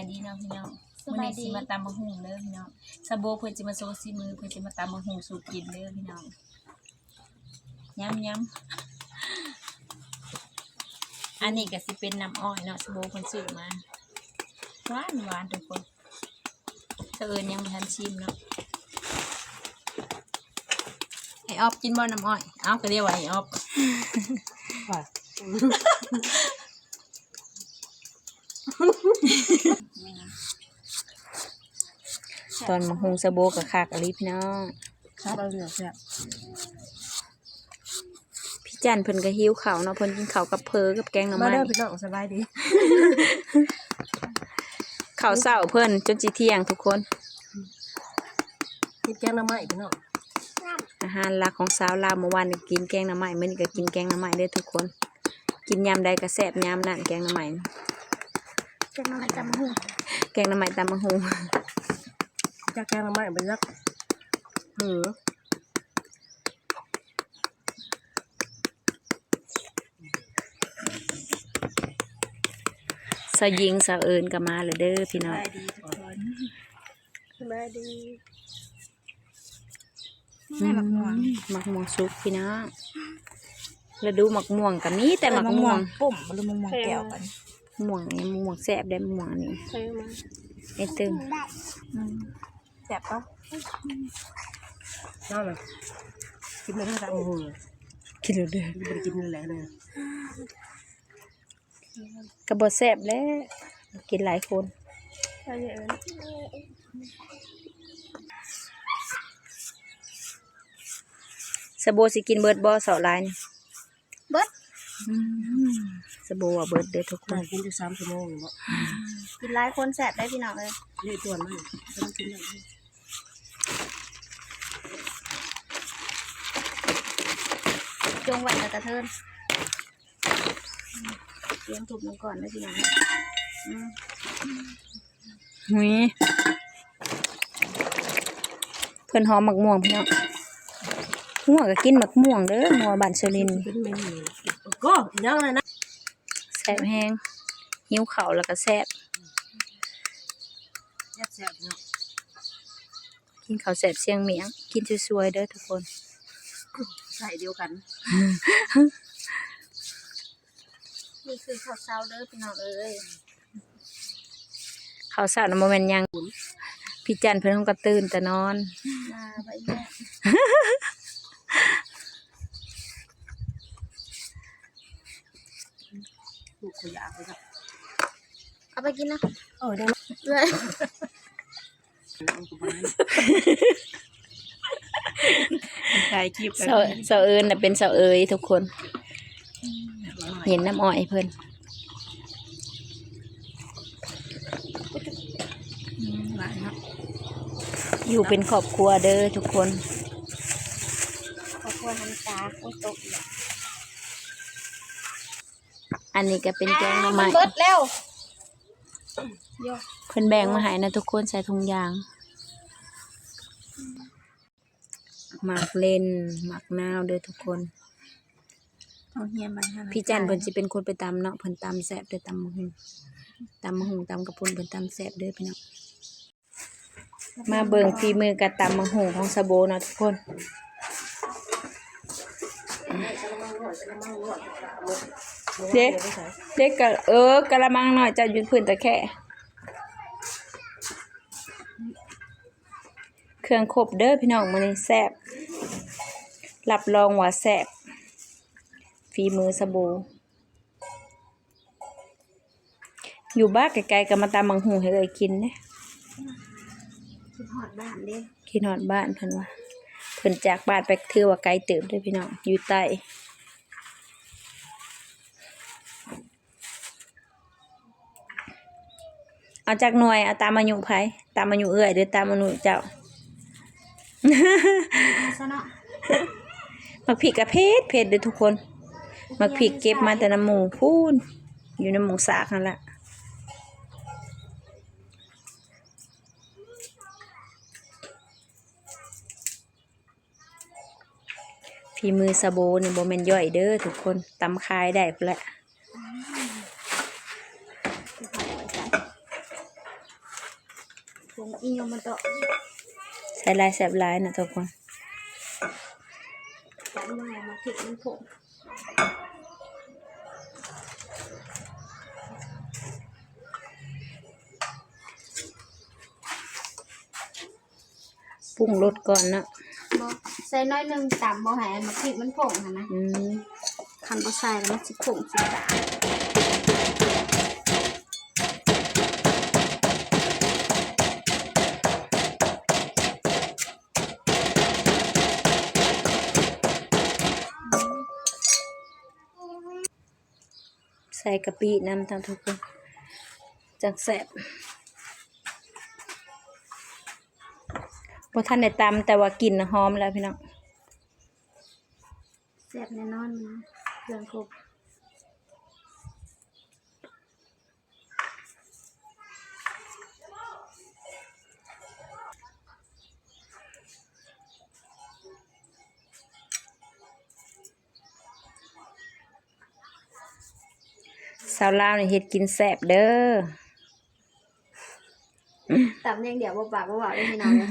ายดีเนาะพี่น้องสมื้อบายนี้ดีสิมาตำมะฮุ่งเด้อพี่น้องสะโบเพิ่นสิมาโซซีมือเพิ่นสิมาตำมะฮุ่งสู่กินเด้อพี่น้องย้ำย้ำอันนี้ก็สิเป็นน้ำอ้อยเนาะสะโบเพิ่นซื้อมาหวานหวานทุกคนเธอเอิญยังบ่ทันชิมเนาะไอออฟกินบ่น้ำอ้อย เอ้าก็เรียกว่าไอออฟ ตอนมะฮุงสะโบกับคากอลิพี่น้องครับเราเหลือแซ่บพี่จันเพิ่นก็หิวข้าวเนาะเพิ่นกินข้าวกับเพอกับแกงหน่อมาไม้เด้อพี่น้องสบายดีข้าวเช้าเพิ่นจนสิเที่ยงทุกคนกินแกงหน้ำไม้พี่น้องอาหารหลักของสาวลาวเมื่อวานนี่กินแกงหน่อไม้มื้อนี้ก็กินแกงหน่อไม้เด้อทุกคน กินยามใดก็แซ่บยามนั้นแกงหน่อไม้ แกงหน้ำไม้จำหูแกงหน่อไม้ตำมะฮุงจากแกงหน้ำไม้ไปยักหือสาวหญิงสาวเอิญก็มาแล้วเด้อพี่น้องดีทุกคนสบายดีอืมหมักม่วงสุกพี่น้องแล้วดูหมักม่วงก็มีแต่หมักม่วงปุ่มหรือมะม่วงแก้วกัน ม่วงนี่ม่วงแซ่บได้ม่วงนี่ใช่ไหมไอ้ตึงแซ่บปะน่าเลยกินไม่ได้ทั้งหูกินแล้วเด้อไม่ได้กินอะไรเลยก็บ่แซ่บแล้วกินหลายคนใช่เอิญสะโบสิกินเบิดบ่เสาหลายนี่เบิดอืม สะโบว่าเบิดเด้อทุกคมานกินอยู่สามชั่วโมงเนาะกินหลายคนแซ่บได้พี่น้องเลยเรียกตัวมันต้องกินอะไรจงไว้กับกระเทินเตรียมถูกมันก่อนนะพี่น้องอืมหุยเพิ่นหอมหมักม่วงพี่น้องหัวก็กินหมักม่วงเด้อหัวบ้านเชลินกินเมนูก็ยังเลยนะแซ่บแห้งหิวข้าวแล้วก็แซ่บแซ่บๆเนาะกินข้าวแซ่บเสียงเมียง กินสวยๆเด้อทุกคน ใส่เดียวกัน นี่คือข้าวเช้าเด้อพี่น้องเอ้ยข้าวสารน่ะบ่แม่นหยังพี่จันเพิ่นเฮาก็ตื่นแต่นอนมาไปแม่ ลูก ขยะไปครับเอาไปกินนะเออเดี๋ยวเลยถ่ายคลิปเสาเสาเอิญน่ะเป็นเสาเอยทุกคน เห็นน้ำอ้อยเพิ่นหลายเนาะอยู่เป็นครอบครัวเด้อทุกคน ขอบคุณทันตาโอ้ยตกอีก อันนี้ก็เป็นแกงหน่อไม้เบิดแล้วโยเพิ่นแบ่งมาให้นะทุกคนใส่ถุงยางหมากเล่นหมากนาวเด้อทุกคนเอาเฮียมันให้พี่จันเพิ่นสิเป็นคนไปตำเนาะเพิ่นตำแซ่บเด้อตำมะฮุงตำมะฮุงตำกระปุนเพิ่นตำแซ่บเด้อพี่น้องมาเบิ่งฝีมือกับตำมะฮุงของสะโบเนาะทุกคน เด็กเด็กกะเออกะละมังหน่อยจะยืนพื้นตะแค่เครื่องครบเด้อพี่น้องมื้อนี้แซ่บรับรองว่าแซ่บฝีมือสบู่อยู่บ้านไกลๆก็มาตามมังหูให้เลยกินเนี่ยคิดหอดบ้านเด้กินฮอดบ้านเพิ่นว่าเพิ่นจากบ้านไปถือว่าไกลเติบเด้วยพี่น้องอยู่ใต้ เอาจากหน่วยเอาตามอายุไผตามอายุเอื้อยหรือตามอายุเจ้าซะเนาะมักผิกกระเพชรเพชรเด้อทุกคนมักผิกเก็บมาแต่น้ำหมูพูนอยู่น้ำหมูสากนั่นแหละฝีมือสะโบนี่บ่แม่นย่อยเด้อทุกคนตำคายได้พุ่นแหละ อีโยมันโตะใส่ลายแสบลายนะทุกคนจับมือมาถึงมันผงปรุงรสก่อนเนาะบ่ใส่น้อยหนึงต่ำบ่ให้มาถึงมันผงหั่นนะอืมคันบ่ใส่แล้วมันสิผงสิตา ใส่กะปิน้ำตามทุกคนจังแสบพอท่านได้ตำแต่ว่ากลิ่นหอมแล้วพี่น้องแสบแน่นอนนะเครื่องครบาวลาวนี่เฮ็ดกินแซ่บเด้อต่ำอย่างเดียวบ่ปากบ่เว้าได้พี่น้องเลย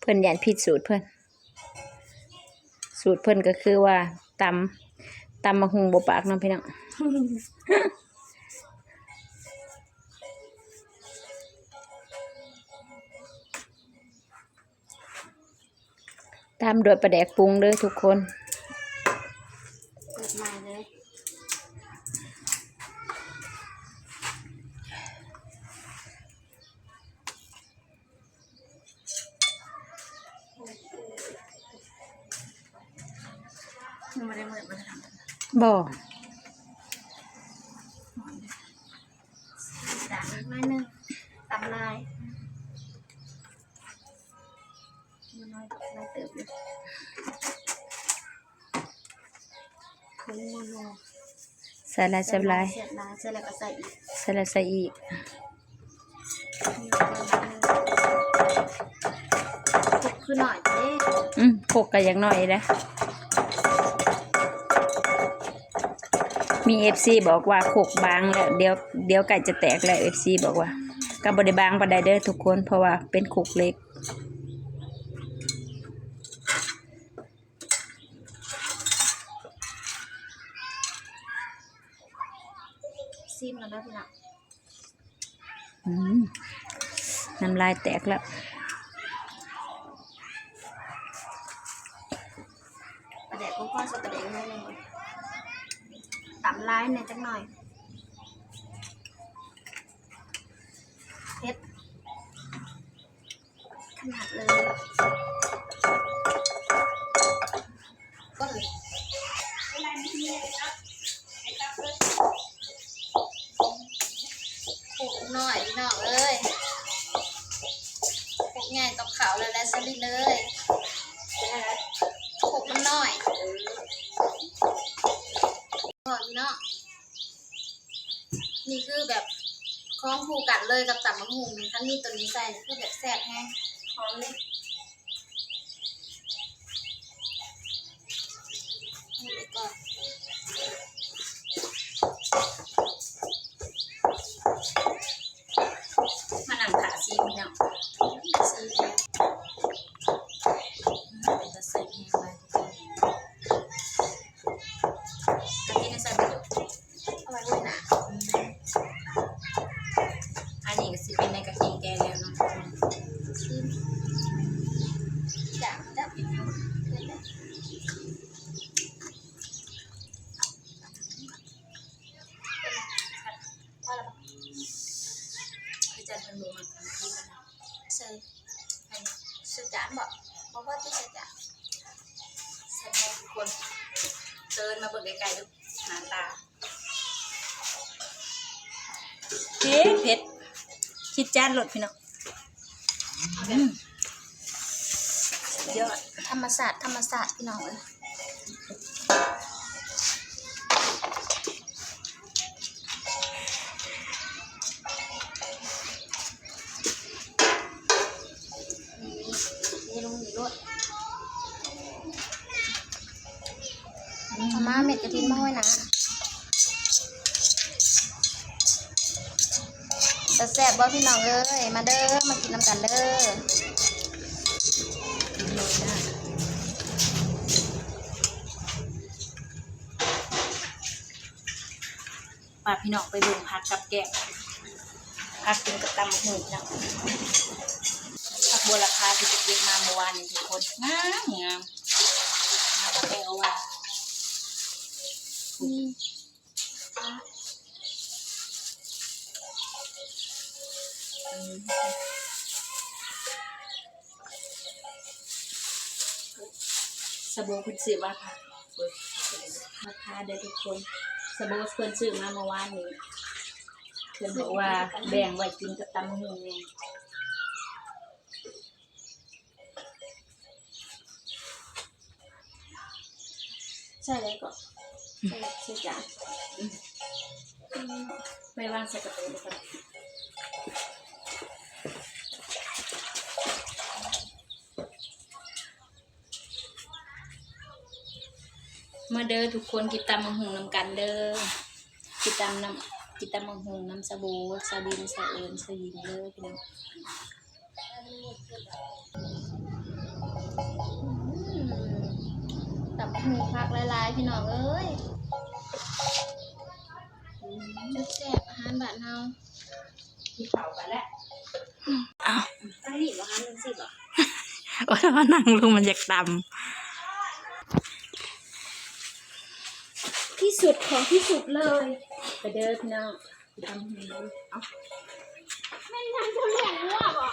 เพิ่นยันผิดสูตรเพิ่นสูตรเพิ่นก็คือว่าตำตำมะฮุงบ่ปากเนาะพี่น้องตามด้วยปลาแดกปรุงเด้อทุกคน เปิดมาเลย ยังไม่ได้เมื่อยมาท บ่ด่างน้อยหนึงต่ำลายมันน้อยลายเติบเลยผงโมโนใส่ลายแซ่บหลายเสียบลายเสร็จแล้วก็ใส่อีกใส่ลายใส่อีกมีเกลือนิดนึงคลุกคือหน่อยเด้อืมโคกก็อย่างน้อยนะ มี FC บอกว่าโคกบางแล้วเดี๋ยวเดี๋ยวไก่จะแตกแล้ว FC บอกว่าก็บ่ได้บางปานใดเด้อทุกคนเพราะว่าเป็นโคกเล็กซิมแล้วนะพี่น้องอืมน้ำลายแตกแล้วประเดี๋ยวก็พ่อจะประเดี๋ยวให้เลย ต่ำลายในอยจักหน่อยเผ็ดขนาดเลยก็เลยปลูกหน่อยพี่น้องเอ้ยปลูกใหญ่ตบเขาเลยแล้วสลิดเลยปลูกมันหน่อยก่อนพี่น้องนี่คือแบบคล้องคู่กัน เลยกับตับมะฮุงคันมีตัวนี้ใส่นี่อแบบแซ่บแห้งหอมเลย นมาเบิกไกลๆดูหน้าตาเผ็ดเผ็ดคิดจานหลดพี่น้องอืมสุดยอดธรรมศาสตร์ธรรมศาสตร์พี่น้องเลย เอามาเม็ดกระทินมาห้อยนะจะแซ่บบ่พี่น้องเอ้ยมาเด้อมากินน้ำกันเด้อมาพี่น้องไปเบิ่งผักกับแกงผักกินกับตำหุ่งเนะผักบัวราคาที่ไปเก็บมาเมื่อวานนี้ทุกคนงามงามมาแปลว่า สบู่เพิ่นซื้อมาค่ะราคาเด้อทุกคน สบู่เพิ่นซื้อมาเมื่อวานนี้เพิ่นบอกว่าแบ่งไว้กินกับตำบักหุ่งนี่ใช่เลยก็ ใช่ใช่จ้ะไม่ว่างใส่กระเป๋าเลยค่ะมาเด้อทุกคนกินตำมังหงน้ำกันเด้อกินตำน้ำกินตำมังหงน้ำสบู่สาดินสาเอิญสยิงเด้อพี่น้องตับหูพักลายๆพี่น้องเอ้ย บอาหารบ้านเฮาที่เผาไปแล้วตั้งนี่บ่คะมันสิบ่โอ้ยว่านั่งลงมันอยากตที่สุดของที่สุดเลยไปเด้อพี่น้องกินตำมังหุงเด้อเอาไม่ทำทุเรียนรั่วบ่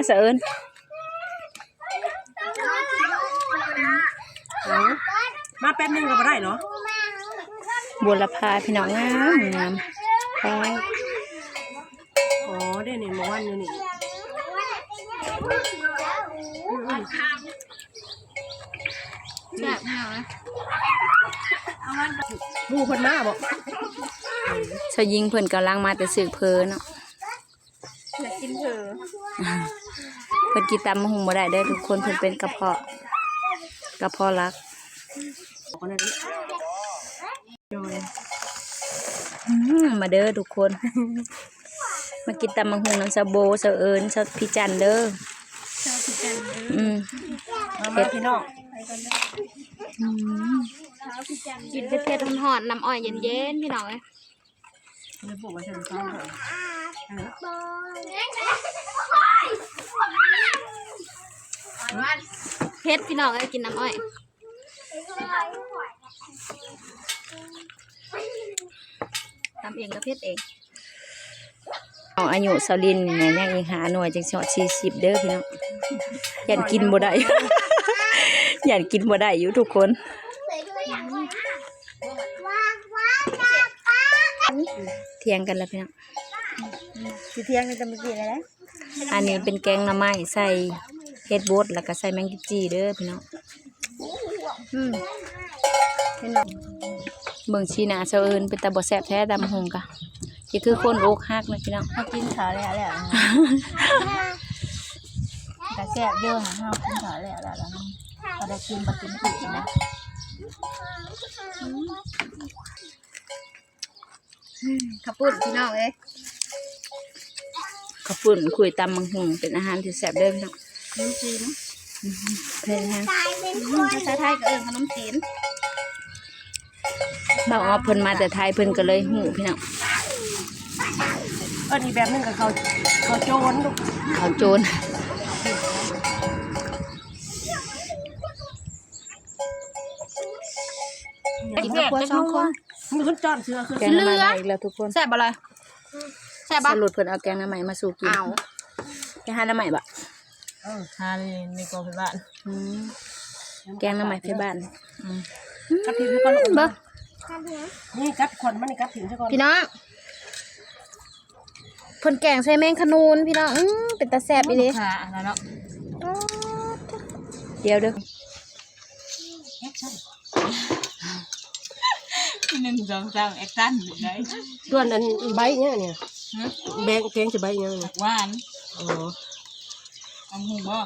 เป็นมาสะเอิญเอามาแป๊บนึงก็บ่ได้เนาะบัวละพาพี่น้องงามงามไปอ๋อได้นี่เมื่อวานอยู่นี่แบบแนวนะหมู่เพิ่นมาบ่สยิงเพิ่นกำลังมาแต่สึกเพอเนาะอยากกินเถอะ เพิ่นกินตำมะฮุงบ่ได้เด้อทุกคนเพิ่นเป็นกระเพาะกระเพาะรักบอกนั่นนี่โดยอืมมาเด้อทุกคน มากินตำมะฮุงน้ำสะโบสะเอิญสะพี่จันเด้ออืมมามาพี่น้องอืมกินเผ็ดๆหอนๆน้ำอ้อยเย็นๆพี่น้องเอ้ยเลยบอกว่าฉันชอบเออ เผ็ดพี่น้องเอ้ยกินน้ำอ้อยทำเองก็เพ็ดเองเอาอายุสลินเนี่ยยังอีกหาหน่วยจังสอด40เด้อพี่น้องยันกินบ่ได้ยันกินบ่ได้อยู่ทุกคนเถียงกันแล้วพี่น้องสิเที่ยงนี่จะมากินอะไรอันนี้เป็นแกงหน่อไม้ใส่ เฮ็ดบดแล้วก็ใส่แมงกิจีเด้อพี่น้องอืมเบิ่งชีหนาเซาเอินเป็นตาบ่แซ่บแท้ดำหงกะจะคือคนอกหักนะพี่น้องเขากินขาแล้วแล้วแต่แซ่บเยอะหาเฮากินขาแล้วแล้วแล้วพอได้กินบ่กินอีกนะขับปุ่นพี่น้องเอ้ยข้าวปุ้นคุยตำมังหุงเป็นอาหารที่แซ่บเด้อพี่น้องข นมจีนเพิ่นฮะภาษาไทยก็เอิ้นขนมจีนบ่าวออฟเพิ่นมาแต่ไทยเพิ่นก็เลยหูพี่น้องเออนี่แบบนึงกับเขาเขาโจรลูกเขาโจรกินกับพวกสองคนมีคนจอนเสือคือแกงหน่อไม้มาอีกแล้วทุกคนแซ่บบ่เลยแซ่บสบ่รุปเพิ่นเอาแกงหน่อไม้มาสู่กินเอาแกงหาหน่อไม้บ่ เออทานในกองเป็นบ้านอืมแกงหน่อไม้ไผบ้านกัดถิ่นก็ลูกเบิ่งนี่กัดคนมันนี่กัดถิ่นซะก่อนพี่น้องเพิ่นแกงใส่แมงขนูนพี่น้องอื้อเป็นตาแซ่บอีเด้ค่ะแล้วเนาะเดี๋ยวเด้อแอคชั่นหนึ่งสองสามแอคชั่นเลยส่วนนั้นใบเนี่ยเนี่ยฮะแบงแกงจะใบเนี่ยเนี่ยหวานอ๋อ เอาหูบ่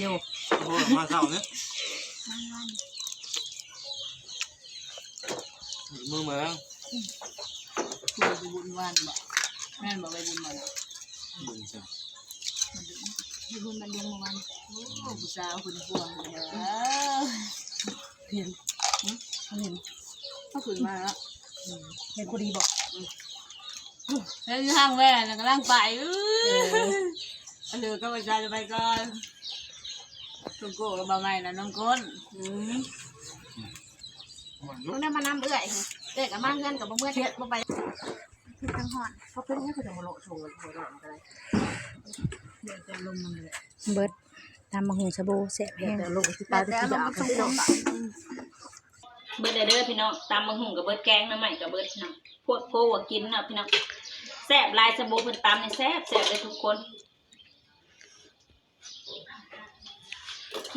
โยกโอ้มาเศร้าเนี่ยมือเหมือนคือไปบุญหวานบ่แม่นบอกไปบุญมาแล้วบุญจ้ะไปบุญมันเลี้ยงเมื่อวานโอ้ผู้สาวคุณพวงเด้อเห็นเห็นเขาขึ้นมาแล้วเห็นพอดีบอกแล้วทางแว่นกำลังไป อื้อเดือก็ไปใจจะไปก่อนตุกโกะกับบะไม้นะน้องก้นอืมมึงได้มานำเอื้อยเอื้อยกับมาเงินกับบ่เมื่อเฮ็ดบ่ไปจังหอดเขาเป็นยังไงจะมาโลชงกันหัวหนอนกันเลยเดี๋ยวจะลงมันเลยเบิดตามมาหุงสะโบแซ่บแห้งแต่ลงที่ตาที่ยากันที่น้องเบิดเด้อพี่น้องตามมาหุงกับเบิดแกงน้ำใหม่กับเบิดพี่น้องพวกโพวกกินเนาะพี่น้องแซ่บหลายสะโบเพิ่นตำเนี่ยแซ่บแซ่บเลยทุกคน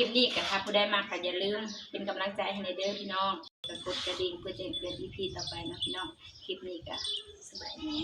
ลิปนี้กับถ้าผู้ได้มาก็อย่าลืมเป็นกำลังใจให้ในเด้อพี่น้องกดกระดิ่งเพื่อจะเกิดอีพีต่อไปนะพี่น้อง คลิปนี้ก็สบายดี